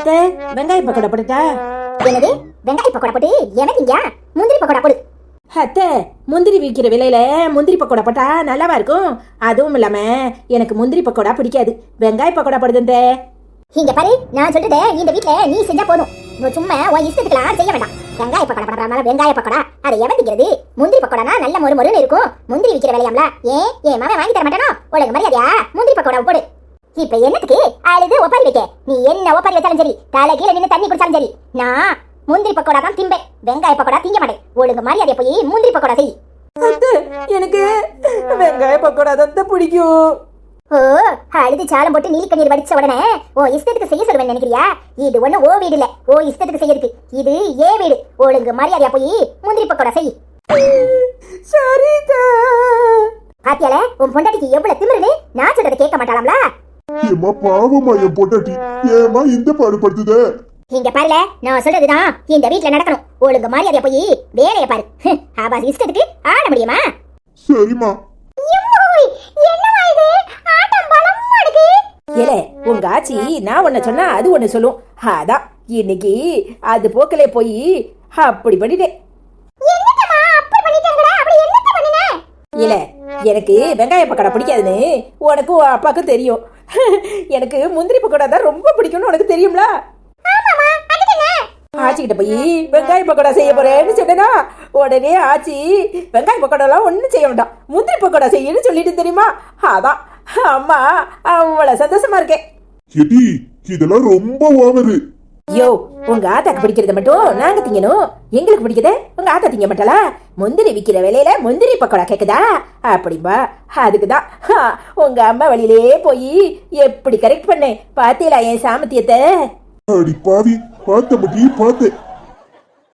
அத்தை வெங்காய பக்கோடா போட்டுட்டா? என்னது? வெங்காய பக்கோடா போட்டு? எனக்கு இங்க முந்திரி பக்கோடா போடு. அத்தை முந்திரி விற்கிற விலையில முந்திரி பக்கோடா போட்டா நல்லாவா இருக்கும்? அதுவும் இல்லாம எனக்கு முந்திரி பக்கோடா பிடிக்காது. வெங்காய பக்கோடா போடுதுந்தே இங்க பாரு நான் சொல்றத இந்த வீட்ல நீ செஞ்சா போதும். சும்மா உன் இஷ்டத்துக்குலாம் செய்ய வேண்டாம். வெங்காய பக்கோடா பண்றாமல வெங்காய பக்கோடா. அதை எவன் திங்கிறது முந்திரி பக்கோடானா நல்ல மொறு மொறுன்னு இருக்கும். முந்திரி விக்கிற விலையாம்ல? ஏன்? என் மாமன் வாங்கி தர மாட்டானோ? உலக மரியாதையா? முந்திரி பக்கோடா போடு. இப்ப என்னத்துக்கு? அழுது ஒப்பாரி வைக்க. நீ என்ன ஒப்பாரி வச்சாலும் சரி தலை கீழே நின்று தண்ணி குடிச்சாலும் சரி. நான் முந்திரி பக்கோடா தான் திம்பேன். வெங்காய பக்கோடா திங்க மாட்டேன். ஒழுங்கு மரியாதையா போய் முந்திரி பக்கோடா செய். எனக்கு வெங்காய பக்கோடா தான் பிடிக்கும். ஓ அழுது சாலம் போட்டு நீலி கண்ணீர் வடிச்ச உடனே ஓ இஷ்டத்துக்கு செய்ய சொல்லுவேன் நினைக்கிறியா? இது ஒண்ணு ஓ வீடு இல்ல. ஓ இஷ்டத்துக்கு செய்யறதுக்கு. இது ஏ வீடு. ஒழுங்கு மரியாதையா போய் முந்திரி பக்கோடா செய். சரிதா. பாத்தியால உன் பொண்டாட்டிக்கு எவ்வளவு திமிருது நான் சொல்றதை கேட்க மாட்டாளாம்ல? ஏமா பாவமா என் பொட்டாட்டி ஏமா இந்த பாடுபடுத்துத. இங்க பாருல நான் சொல்றதுதான். இந்த வீட்ல நடக்கணும். ஒழுங்கு மரியாதையா போய் வேலைய பாரு. ஆபாஸ் இஷ்டத்துக்கு ஆட முடியுமா? சரிம்மா. என்னவா இது? ஆட்டம் பலமா இருக்கு. ஏலே உங்க ஆச்சி நான் ஒன்ன சொன்னா அது ஒண்ணு சொல்லும். அதான் இன்னைக்கு அது போக்கலே போய் அப்படி பண்ணிட்டேன். இல்ல எனக்கு வெங்காய பக்கோடா பிடிக்காதுன்னு உனக்கும் உன் அப்பாவுக்கும் தெரியும். எனக்கு முந்திரி பக்கோடா தான் ரொம்ப பிடிக்கும்னு உனக்கு தெரியும்ல? ஆச்சிக்கிட்ட போய் வெங்காய பக்கோடா செய்ய போறேன்னு சொன்னேனா? உடனே ஆச்சி வெங்காய பக்கோடாலாம் ஒன்றும் செய்ய வேண்டாம். முந்திரி பக்கோடா செய்யன்னு சொல்லிட்டு தெரியுமா? அதான். அம்மா அவ்வளவு சந்தோஷமா இருக்கேன். இதெல்லாம் ரொம்ப ஓவரு. யோ உங்க ஆத்தாக்கு பிடிக்கிறத மட்டும் நாங்க திங்கணும். எங்களுக்கு பிடிக்குதே உங்க ஆத்தா திங்க மாட்டாளா? முந்திரி விக்கிற விலையில முந்திரி பக்கோடா கேக்குதா? அப்படிம்பா அதுக்குதான். ஹா, உங்க அம்மா வழியிலே போய் எப்படி கரெக்ட் பண்ணேன்? பாத்தீங்களா என் சாமத்தியத்தை அடி பாவி பார்த்த முடி பார்த்தேன்